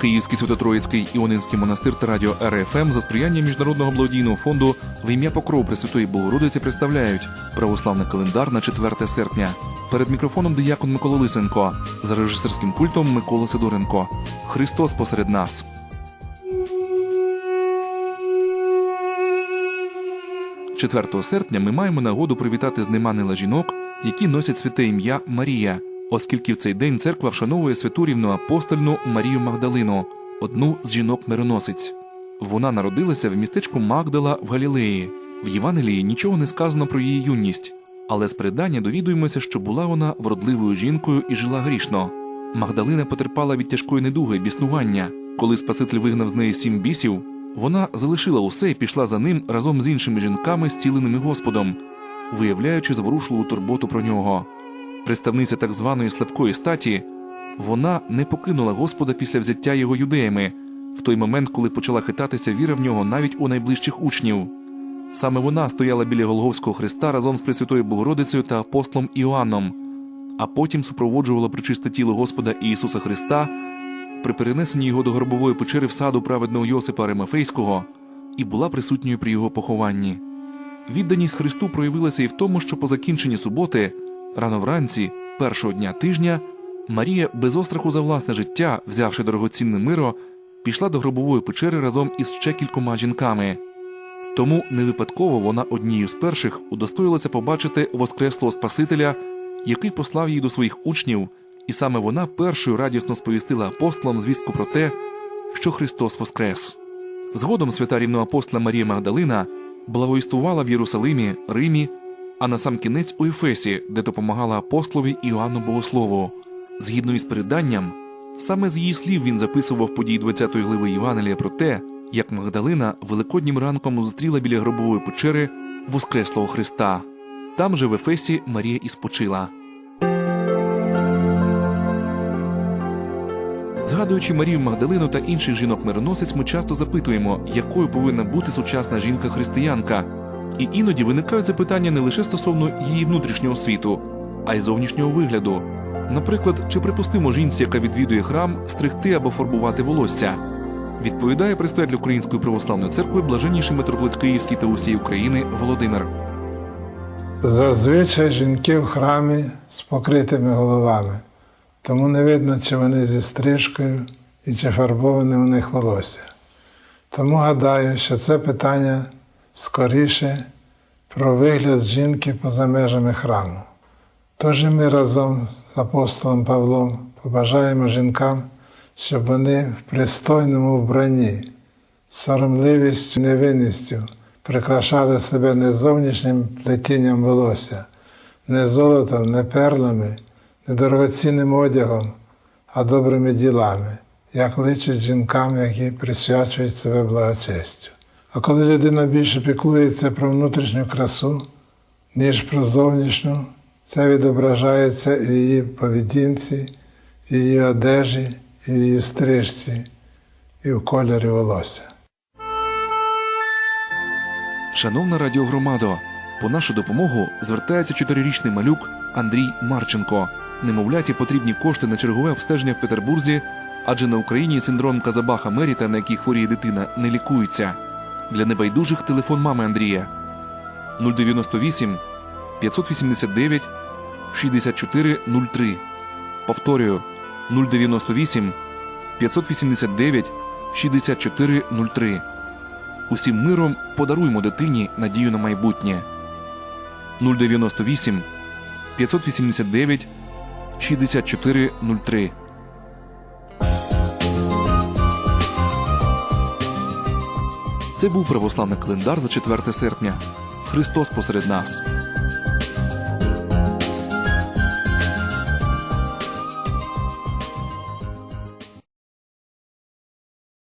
Київський Святотроїцький Іонинський монастир та радіо РФМ за сприяння Міжнародного благодійного фонду в ім'я Покров Пресвятої Богородиці представляють православний календар на 4 серпня. Перед мікрофоном диякон Микола Лисенко, за режисерським пультом Микола Сидоренко. Христос посеред нас. Четвертого серпня ми маємо нагоду привітати з Неманила жінок, які носять святе ім'я Марія, оскільки в цей день церква вшановує святу рівноапостольну Марію Магдалину, одну з жінок-мироносиць. Вона народилася в містечку Магдала в Галілеї. В Євангелії нічого не сказано про її юність, але з передання довідуємося, що була вона вродливою жінкою і жила грішно. Магдалина потерпала від тяжкої недуги, біснування. Коли Спаситель вигнав з неї сім бісів, вона залишила усе і пішла за ним разом з іншими жінками, стіленими Господом, виявляючи зворушливу турботу про нього. Представниця так званої слабкої статі, вона не покинула Господа після взяття його юдеями, в той момент, коли почала хитатися віра в нього навіть у найближчих учнів. Саме вона стояла біля Голговського Христа разом з Пресвятою Богородицею та апостолом Іоанном, а потім супроводжувала причисте тіло Господа Ісуса Христа при перенесенні його до гробової печери в саду праведного Йосипа Аримафейського і була присутньою при його похованні. Відданість Христу проявилася і в тому, що по закінченні суботи, рано вранці, першого дня тижня, Марія без остраху за власне життя, взявши дорогоцінне миро, пішла до гробової печери разом із ще кількома жінками. Тому не випадково вона однією з перших удостоїлася побачити воскреслого Спасителя, який послав її до своїх учнів, і саме вона першою радісно сповістила апостолам звістку про те, що Христос воскрес. Згодом свята рівноапостола Марія Магдалина благовістувала в Єрусалимі, Римі, а на сам кінець у Ефесі, де допомагала апостолові Іоанну Богослову. Згідно із переданням, саме з її слів він записував події 20-ї глави Євангелія про те, як Магдалина великоднім ранком зустріла біля гробової печери Воскреслого Христа. Там же в Ефесі Марія і спочила. Згадуючи Марію Магдалину та інших жінок-мироносець, ми часто запитуємо, якою повинна бути сучасна жінка-християнка. І іноді виникають запитання не лише стосовно її внутрішнього світу, а й зовнішнього вигляду. Наприклад, чи припустимо жінці, яка відвідує храм, стригти або фарбувати волосся? Відповідає предстоятель Української православної церкви блаженніший митрополит Київський та усієї України Володимир. Зазвичай жінки в храмі з покритими головами, тому не видно, чи вони зі стрижкою і чи фарбоване у них волосся. Тому гадаю, що це питання скоріше про вигляд жінки поза межами храму. Тож і ми разом з апостолом Павлом побажаємо жінкам, щоб вони в пристойному вбранні, соромливістю, невинністю прикрашали себе не зовнішнім плетінням волосся, не золотом, не перлами, не дорогоцінним одягом, а добрими ділами, як личить жінкам, які присвячують себе благочестю. А коли людина більше піклується про внутрішню красу, ніж про зовнішню, це відображається і в її поведінці, в її одежі, і в її стрижці, і в кольорі волосся. Шановна радіогромадо, по нашу допомогу звертається чотирирічний малюк Андрій Марченко. Немовляті потрібні кошти на чергове обстеження в Петербурзі, адже на Україні синдром Казабаха Меріта, на який хворіє дитина, не лікується. Для небайдужих телефон мами Андрія 098 589 6403. Повторюю 098 589 6403. Усім миром подаруймо дитині надію на майбутнє. 098 589 6403. Це був православний календар за 4 серпня. Христос посеред нас.